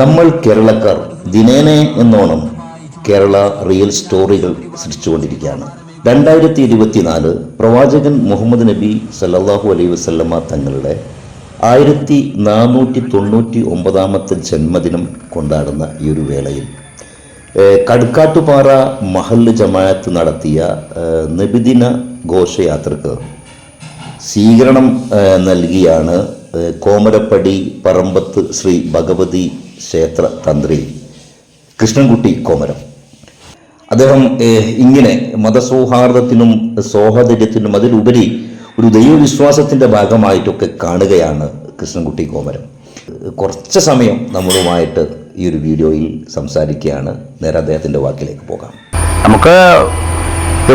നമ്മൾ കേരളക്കാർ ദിനേനെ എന്നോണം കേരള റിയൽ സ്റ്റോറികൾ സൃഷ്ടിച്ചുകൊണ്ടിരിക്കുകയാണ്. രണ്ടായിരത്തി ഇരുപത്തിനാല് പ്രവാചകൻ മുഹമ്മദ് നബി സല്ലാഹു അലൈ വസല്ലമ തങ്ങളുടെ ആയിരത്തി നാനൂറ്റി തൊണ്ണൂറ്റി ഒമ്പതാമത്തെ ജന്മദിനം കൊണ്ടാടുന്ന ഈ ഒരു വേളയിൽ കടുക്കാട്ടുപാറ മഹല്ല് ജമാഅത്ത് നടത്തിയ നബിദിന ഘോഷയാത്രക്ക് സ്വീകരണം നൽകിയാണ് കോമരപ്പടി പറമ്പത്ത് ശ്രീ ഭഗവതി ക്ഷേത്ര തന്ത്രി കൃഷ്ണൻകുട്ടി കോമരം. അദ്ദേഹം ഇങ്ങനെ മതസൗഹാർദ്ദത്തിനും സൗഹാർദ്ദത്തിനും അതിലുപരി ഒരു ദൈവവിശ്വാസത്തിന്റെ ഭാഗമായിട്ടൊക്കെ കാണുകയാണ് കൃഷ്ണൻകുട്ടി കോമരം. കുറച്ച് സമയം നമ്മളുമായിട്ട് ഈ ഒരു വീഡിയോയിൽ സംസാരിക്കുകയാണ്. നേരെ അദ്ദേഹത്തിന്റെ വാക്കിലേക്ക് പോകാം. നമുക്ക്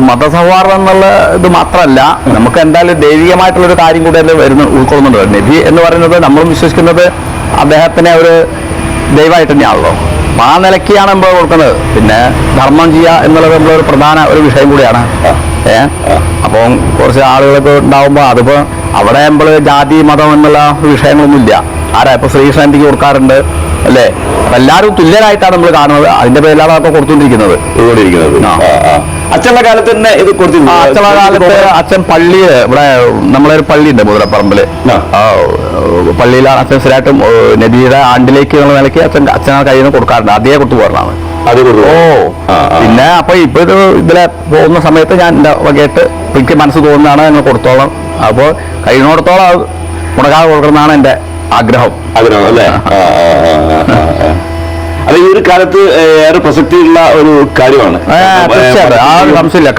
മതസൗഹാർദ്ദം എന്നുള്ള ഇത് മാത്രമല്ല നമുക്ക് എന്തായാലും ദൈവികമായിട്ടുള്ള ഒരു കാര്യം കൂടി അതിൽ വരുന്നു ഉൾക്കൊള്ളുന്നുണ്ട്. നബി എന്ന് പറയുന്നത് നമ്മൾ വിശ്വസിക്കുന്നത് അദ്ദേഹത്തിനെ ഒരു ദൈവമായിട്ട് തന്നെയാണല്ലോ. അപ്പൊ ആ നിലയ്ക്കാണ് നമ്മൾ കൊടുക്കുന്നത്. പിന്നെ ധർമ്മം ചെയ്യുക എന്നുള്ളത് ഒരു പ്രധാന ഒരു വിഷയം കൂടിയാണ്. ഏ? അപ്പം കുറച്ച് ആളുകളൊക്കെ ഉണ്ടാവുമ്പോൾ അതിപ്പോൾ അവിടെ നമ്മൾ ജാതി മതം എന്നുള്ള വിഷയങ്ങളൊന്നുമില്ല. ആരാ? ഇപ്പോൾ ശാന്തിക്ക് കൊടുക്കാറുണ്ട്. അല്ലേ? അപ്പം എല്ലാവരും തുല്യരായിട്ടാണ് നമ്മൾ കാണുന്നത്. അതിന്റെ പേരിലാണ് അപ്പോൾ കൊടുത്തുകൊണ്ടിരിക്കുന്നത്. ഇതുകൊണ്ടിരിക്കുന്നത് ആ. അച്ഛന്റെ കാലത്ത് തന്നെ ഇത് കൊടുത്തിരുന്നു. അച്ഛന്റെ കാലത്ത് അച്ഛൻ പള്ളി ഇവിടെ നമ്മളൊരു പള്ളിയുണ്ട് മുതലപ്പറമ്പിൽ പള്ളിയിലാണ് അച്ഛൻ സ്ഥിരമായിട്ടും നദിയുടെ ആണ്ടിലേക്ക് എന്നുള്ള നിലയ്ക്ക് അച്ഛൻ അച്ഛനെ കയ്യിൽ നിന്ന് കൊടുക്കാറുണ്ട്. അതേ കൊടുത്തു പോരണതാണ് അത് ഓ. പിന്നെ അപ്പൊ ഇപ്പൊ ഇത് ഇതിലെ പോകുന്ന സമയത്ത് ഞാൻ എന്റെ വകയായിട്ട് എനിക്ക് മനസ്സ് തോന്നുന്നതാണ് ഞങ്ങൾ കൊടുത്തോളം. അപ്പോൾ കഴിയുന്നിടത്തോളം മുടക്കാതെ കൊടുക്കണമെന്നാണ് എന്റെ ആഗ്രഹം. ആഗ്രഹം അല്ലേ. അത് ഈ ഒരു കാലത്ത് ഏറെ പ്രസക്തിയുള്ള ഒരു കാര്യമാണ്.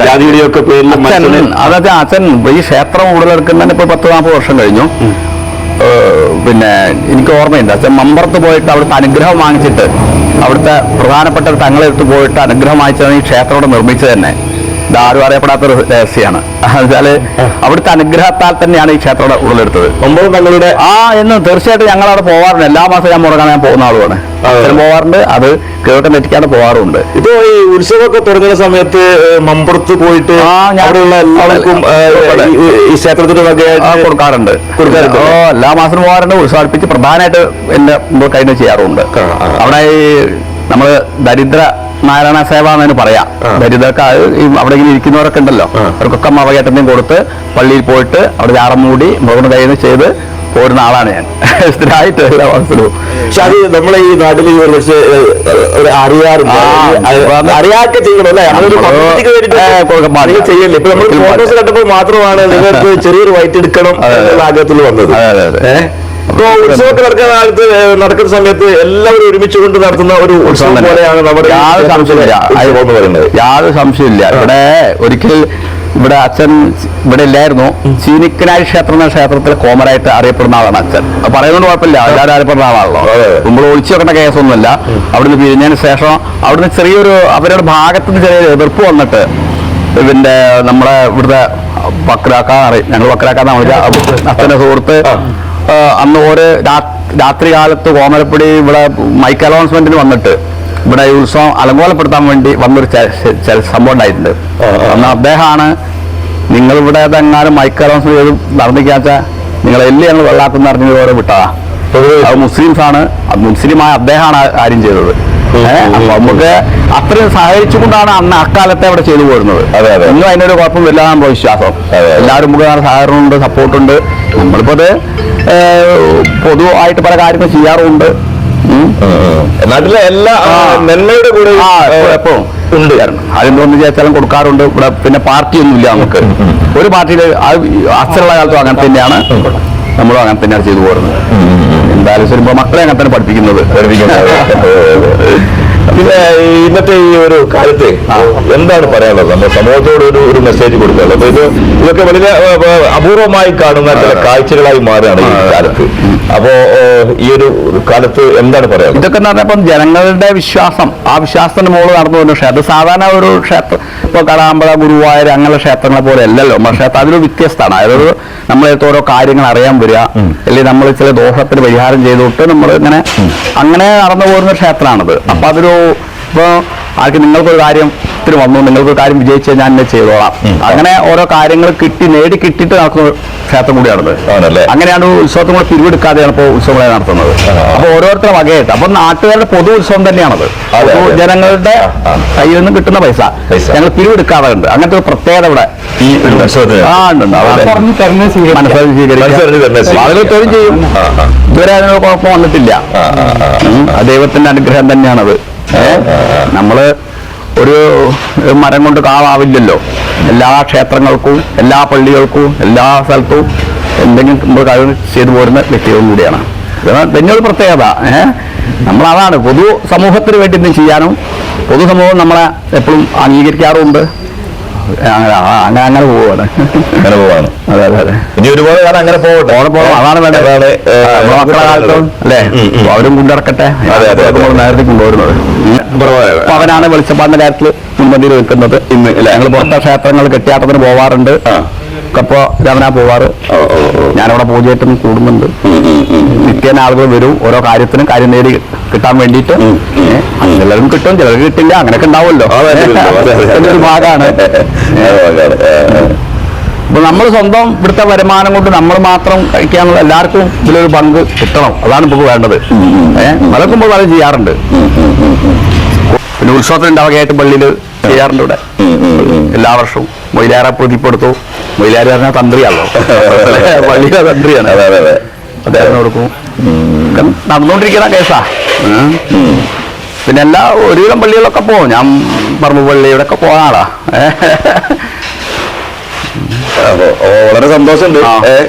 ജാതിയുടെയൊക്കെ പേരിൽ അതായത് അച്ഛൻ ഈ ക്ഷേത്രം ഉടലെടുക്കുന്നതിന് ഇപ്പൊ പത്ത് നാൽപ്പത് വർഷം കഴിഞ്ഞു. പിന്നെ എനിക്ക് ഓർമ്മയുണ്ട്. അച്ഛൻ മമ്പറത്ത് പോയിട്ട് അവിടുത്തെ അനുഗ്രഹം വാങ്ങിച്ചിട്ട് അവിടുത്തെ പ്രധാനപ്പെട്ട തങ്ങളെടുത്ത് പോയിട്ട് അനുഗ്രഹം വാങ്ങിച്ചതാണ് ഈ ക്ഷേത്രം ഇവിടെ നിർമ്മിച്ചത് തന്നെ. ആരും അറിയപ്പെടാത്ത ഒരു രഹസ്യമാണ് എന്നുവെച്ചാൽ അവിടുത്തെ അനുഗ്രഹത്താൽ തന്നെയാണ് ഈ ക്ഷേത്രം ഉടലെടുത്തത് ഒമ്പത് തങ്ങളുടെ ആ എന്ന് തീർച്ചയായിട്ടും ഞങ്ങൾ അവിടെ പോവാറുണ്ട്. എല്ലാ മാസം ഞാൻ മുടങ്ങാൻ ഞാൻ പോകുന്ന ആളുമാണ്. പോവാറുണ്ട്. അത് കേട്ടം തെറ്റിക്കാണ്ട് പോവാറുണ്ട് ഇത് ഈ ഉത്സവമൊക്കെ തുടങ്ങുന്ന സമയത്ത് മമ്പുറത്ത് പോയിട്ട് അവിടെയുള്ള എല്ലാവർക്കും ഈ- ക്ഷേത്രത്തിന്റെ വക വകയായിട്ട് കൊടുക്കാറുണ്ട്. കൊടുക്കാറുണ്ട്. ഓ എല്ലാ മാസവും പോകാറുണ്ട് ഉത്സവപ്പിച്ച് പ്രധാനമായിട്ട് എന്റെ കഴിഞ്ഞ് ചെയ്യാറുണ്ട്. അവിടെ ഈ നമ്മൾ ദരിദ്ര നാരായണ സേവ എന്നതിന് പറയാം. ദരിദ്രർക്ക് അവിടെ ഇങ്ങനെ ഇരിക്കുന്നവരൊക്കെ ഉണ്ടല്ലോ. അവർക്കൊക്കെ മവകേട്ടനെയും കൊടുത്ത് പള്ളിയിൽ പോയിട്ട് അവിടെ ആറം മൂടി മുഖം കയ്യിൽ ചെയ്ത് പോരുന്ന ആളാണ് ഞാൻ. സ്ഥിരമായിട്ട് എല്ലാ മാസത്തിലും. പക്ഷെ അത് നമ്മളെ ഈ നാട്ടിൽ ഒരു അറിയാറുണ്ട്. ചെയ്യണം ഇപ്പൊ നമ്മൾ ഫോട്ടോസ് കണ്ടപ്പോൾ മാത്രമാണ് നിങ്ങൾക്ക് ചെറിയൊരു വൈറ്റ് എടുക്കണം. എന്നുള്ള ആഗ്രഹത്തിൽ വന്നത്? അപ്പൊ ഉത്സവമൊക്കെ നടക്കുന്ന കാലത്ത് നടക്കുന്ന സമയത്ത് എല്ലാവരും ഒരുമിച്ച് കൊണ്ട് നടത്തുന്ന ഒരു ഉത്സവം. പോലെയാണ് നമ്മുടെ യാതൊരു സംശയമില്ല യാതൊരു സംശയമില്ല ഇവിടെ ഒരിക്കൽ ഇവിടെ അച്ഛൻ ഇവിടെ ഇല്ലായിരുന്നു. ചീനിക്കനായി ക്ഷേത്രം എന്ന ക്ഷേത്രത്തിൽ കോമറായിട്ട് അറിയപ്പെടുന്ന ആളാണ് അച്ഛൻ. പറയുന്നത് കുഴപ്പമില്ല. എല്ലാവരും അറിയപ്പെടുന്ന ആളാണല്ലോ. നമ്മൾ ഒളിച്ചു വെക്കേണ്ട കേസൊന്നുമില്ല. അവിടുന്ന് പിരിഞ്ഞതിന് ശേഷം അവിടുന്ന് ചെറിയൊരു അവരുടെ ഭാഗത്തുനിന്ന് ചെറിയൊരു എതിർപ്പ് വന്നിട്ട് പിന്നെ നമ്മളെ ഇവിടുത്തെ വക്രാക്ക അറിയും ഞങ്ങൾ വക്രാക്കാന്ന് വിളിച്ച. അച്ഛന്റെ സുഹൃത്ത് അന്ന് ഒരു രാത്രി കാലത്ത് കോമരപ്പടി ഇവിടെ മൈക്ക് അലൗൺസ്മെന്റിന് വന്നിട്ട് ഇവിടെ ഈ ഉത്സവം അലങ്കോലപ്പെടുത്താൻ വേണ്ടി വന്നൊരു സംഭവം ഉണ്ടായിട്ടുണ്ട്. അന്ന് അദ്ദേഹമാണ് നിങ്ങൾ ഇവിടെ എങ്ങാനും മൈക്ക് അലൗൺസ്മെന്റ് ചെയ്ത് നടന്നിക്കാച്ച നിങ്ങൾ എല്ലാം ഞങ്ങൾ വെള്ളാക്കുന്ന അറിഞ്ഞത് ഓരോ വിട്ടതാ അത് മുസ്ലിംസ് ആണ് അത് മുസ്ലിമായ അദ്ദേഹമാണ് കാര്യം ചെയ്തത്. അപ്പൊ നമുക്ക് അത്രയും സഹകരിച്ചുകൊണ്ടാണ് അന്ന് അക്കാലത്തെ അവിടെ ചെയ്തു പോരുന്നത്. അതെ, അതെ. ഇന്നും അതിനൊരു കുഴപ്പം വരില്ല നമ്മുടെ വിശ്വാസം. എല്ലാവരും നമുക്ക് നല്ല സഹകരണമുണ്ട് സപ്പോർട്ടുണ്ട്. നമ്മളിപ്പോ അത് പൊതുവായിട്ട് പല കാര്യങ്ങൾ ചെയ്യാറുമുണ്ട് നാട്ടിലെ എല്ലാ. നന്മയുടെ കൂടെ എപ്പോഴും ഉണ്ട്. അതിനൊന്നും ചേച്ചാലും കൊടുക്കാറുണ്ട്. ഇവിടെ പിന്നെ പാർട്ടിയൊന്നും ഇല്ല നമുക്ക് ഒരു പാർട്ടിയിൽ അച്ഛനുള്ള കാലത്തും അങ്ങനെ തന്നെയാണ്. നമ്മളും അങ്ങനെ തന്നെയാണ് ചെയ്തു പോരുന്നത് എന്തായാലും ശരി ഇപ്പൊ മക്കളെ അങ്ങനെ തന്നെ പഠിപ്പിക്കുന്നത്. പിന്നെ ഇന്നത്തെ ഈ ഒരു കാലത്ത് എന്താണ് പറയാനുള്ളത്? നമ്മുടെ സമൂഹത്തോട് ഒരു ഒരു മെസ്സേജ് കൊടുക്കാനുള്ളത്. അപ്പൊ ഇത് ഇതൊക്കെ വളരെ അപൂർവമായി കാണുന്ന ചില കാഴ്ചകളായി മാറുകയാണ് ഈ കാലത്ത്. അപ്പോ ഈ ഒരു കാലത്ത് എന്താണ് പറയാനുള്ളത്? ഇതൊക്കെ എന്ന് പറഞ്ഞപ്പം ജനങ്ങളുടെ വിശ്വാസം ആ വിശ്വാസത്തിന്റെ മുകളിൽ നടന്നു വരുന്ന ക്ഷേത്രം. സാധാരണ ഒരു ക്ഷേത്രം ഇപ്പൊ കടാമ്പഴ ഗുരുവായൂർ അങ്ങനെയുള്ള ക്ഷേത്രങ്ങളെ പോലെ അല്ലല്ലോ. നമ്മുടെ ക്ഷേത്രം അതിലൊരു വ്യത്യസ്തമാണ്. അതായത് നമ്മളെടുത്ത് ഓരോ കാര്യങ്ങൾ അറിയാൻ വരിക അല്ലെങ്കിൽ നമ്മൾ ചില ദോഷത്തിന് പരിഹാരം ചെയ്തോട്ട് നമ്മൾ ഇങ്ങനെ അങ്ങനെ നടന്നു പോകുന്ന ക്ഷേത്രമാണത്. അപ്പൊ അതൊരു ഇപ്പൊ ആർക്ക് നിങ്ങൾക്കൊരു കാര്യം ഇത്തിരി വന്നു നിങ്ങൾക്കൊരു കാര്യം വിജയിച്ച ഞാൻ എന്നെ ചെയ്തോളാം. അങ്ങനെ ഓരോ കാര്യങ്ങൾ കിട്ടി നേടി കിട്ടിയിട്ട് നടക്കുന്ന ക്ഷേത്രം കൂടിയാണത്? അങ്ങനെയാണ് ഉത്സവത്തിന് കൂടെ പിരിവെടുക്കാതെയാണ് ഇപ്പോൾ ഉത്സവങ്ങളെ നടത്തുന്നത്. അപ്പോൾ അപ്പൊ ഓരോരുത്തരും വകയായിട്ട്. അപ്പൊ നാട്ടുകാരുടെ പൊതു ഉത്സവം തന്നെയാണത്. ജനങ്ങളുടെ. കയ്യിൽ നിന്ന് കിട്ടുന്ന പൈസ. ഞങ്ങൾ പിരിവെടുക്കാതെ ഉണ്ട് അങ്ങനത്തെ ഒരു പ്രത്യേകത ഇവിടെ ഈ ആ ഉണ്ട്. ആളുകൾ തൊഴിൽ ചെയ്യും. ഇതുവരെ അതിനുള്ള കുഴപ്പം വന്നിട്ടില്ല. ദൈവത്തിന്റെ അനുഗ്രഹം തന്നെയാണത്. ഏ? നമ്മൾ ഒരു മരം കൊണ്ട് കാവാവില്ലല്ലോ. എല്ലാ ക്ഷേത്രങ്ങൾക്കും എല്ലാ പള്ളികൾക്കും എല്ലാ സ്ഥലത്തും എന്തെങ്കിലും നമ്മൾ കഴിവ് ചെയ്തു പോരുന്ന വ്യക്തികളും കൂടിയാണ്. ഇതാണ് പ്രത്യേകത. ഏഹ് നമ്മളതാണ് പൊതു സമൂഹത്തിന് വേണ്ടി എന്തും ചെയ്യാനും പൊതുസമൂഹം നമ്മളെ എപ്പോഴും അംഗീകരിക്കാറുമുണ്ട്. അങ്ങനെ അങ്ങനെ അങ്ങനെ പോവാണ്. അങ്ങനെ പോവാണ്. അതെ അതെ അതെ. ഇനി ഒരുപാട് കാലം അങ്ങനെ പോകട്ടെ പോകണം, പോകണം. അതാണ് വേണ്ടത്. മക്കളെ കാലത്തും അല്ലേ. അവരും കൊണ്ടിറക്കട്ടെ നേരത്തെ കൊണ്ടുവരുന്നത്. അപ്പൊ അവനാണ് വെളിച്ചപ്പാടിന്റെ കാര്യത്തിൽ മുൻപന്തിയിൽ നിൽക്കുന്നത്. ഇന്ന് ഞങ്ങൾ പുറത്തെ ക്ഷേത്രങ്ങൾ കെട്ടിയാട്ടത്തിന് പോവാറുണ്ട്. അപ്പൊ രമന പോവാറ്. ഞാനവിടെ പൂജയായിട്ടും കൂടുന്നുണ്ട്. നിത്യേന ആളുകൾ വരും. ഓരോ കാര്യത്തിനും കാര്യം നേടി കിട്ടാൻ വേണ്ടിട്ട് ചിലരും കിട്ടും ചിലർക്ക് കിട്ടില്ല അങ്ങനെയൊക്കെ ഉണ്ടാവുമല്ലോ. ഒരു ഭാഗമാണ്. അപ്പൊ നമ്മൾ സ്വന്തം ഇവിടുത്തെ വരുമാനം കൊണ്ട് നമ്മൾ മാത്രം കഴിക്കാനുള്ള എല്ലാവർക്കും ഇതിലൊരു പങ്ക് കിട്ടണം. അതാണ് ഇപ്പൊ വേണ്ടത്. ഏഹ് അതൊക്കെ പല ചെയ്യാറുണ്ട്. പിന്നെ ഉത്സവത്തിന് ഉണ്ടാവുകയായിട്ട് പള്ളിയിൽ ചെയ്യാറുണ്ട് ഇവിടെ. എല്ലാ വർഷവും മൊയിലാറെ പ്രതിപ്പെടുത്തു. മൊയിലാരി പറഞ്ഞാൽ തന്ത്രിയാണല്ലോ. പള്ളിയിലെ തന്ത്രിയാണ്. അതെ അതെ അതെ. അദ്ദേഹത്തിന് കൊടുക്കും നടന്നുകൊണ്ടിരിക്കുന്ന കേസാ. പിന്നെ എല്ലാ ഒരുവിധം പള്ളികളൊക്കെ പോകും. ഞാൻ പറമ്പ് പള്ളിയുടെ ഒക്കെ പോകുന്ന ആളാ. വളരെ സന്തോഷമുണ്ട്.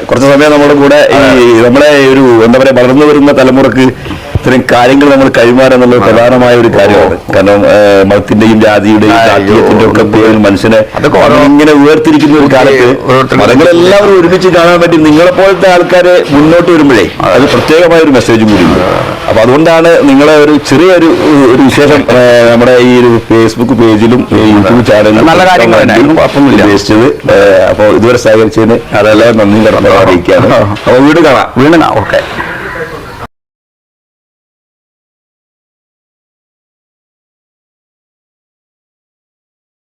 കുറച്ച് സമയം നമ്മുടെ കൂടെ ഈ നമ്മുടെ ഒരു എന്താ പറയാ വളർന്നു വരുന്ന തലമുറയ്ക്ക് ഇത്തരം കാര്യങ്ങൾ നമ്മൾ കൈമാറുക എന്നുള്ളത് പ്രധാനമായ ഒരു കാര്യമാണ്. കാരണം മതത്തിന്റെയും ജാതിയുടെയും രാഷ്ട്രീയത്തിന്റെ ഒക്കെ പേരിൽ മനുഷ്യനെ ഇങ്ങനെ ഉയർത്തിരിക്കുന്ന ഒരു കാലത്ത് മതങ്ങളെല്ലാവരും ഒരുമിച്ച് കാണാൻ പറ്റി നിങ്ങളെ പോലത്തെ ആൾക്കാരെ മുന്നോട്ട് വരുമ്പോഴേ അത് പ്രത്യേകമായ ഒരു മെസ്സേജും കൂടിയുണ്ട് അപ്പൊ അതുകൊണ്ടാണ് നിങ്ങളെ ഒരു ചെറിയൊരു ഒരു വിശേഷം നമ്മുടെ ഈ ഒരു ഫേസ്ബുക്ക് പേജിലും യൂട്യൂബ് ചാനലിലും നല്ല ഉദ്ദേശിച്ചത് അപ്പോൾ ഇതുവരെ സഹകരിച്ചതിന് അതെല്ലാം നന്ദി അറിയിക്കുകയാണ് അപ്പോൾ വീട് കാണാം. വീണ ഓക്കെ.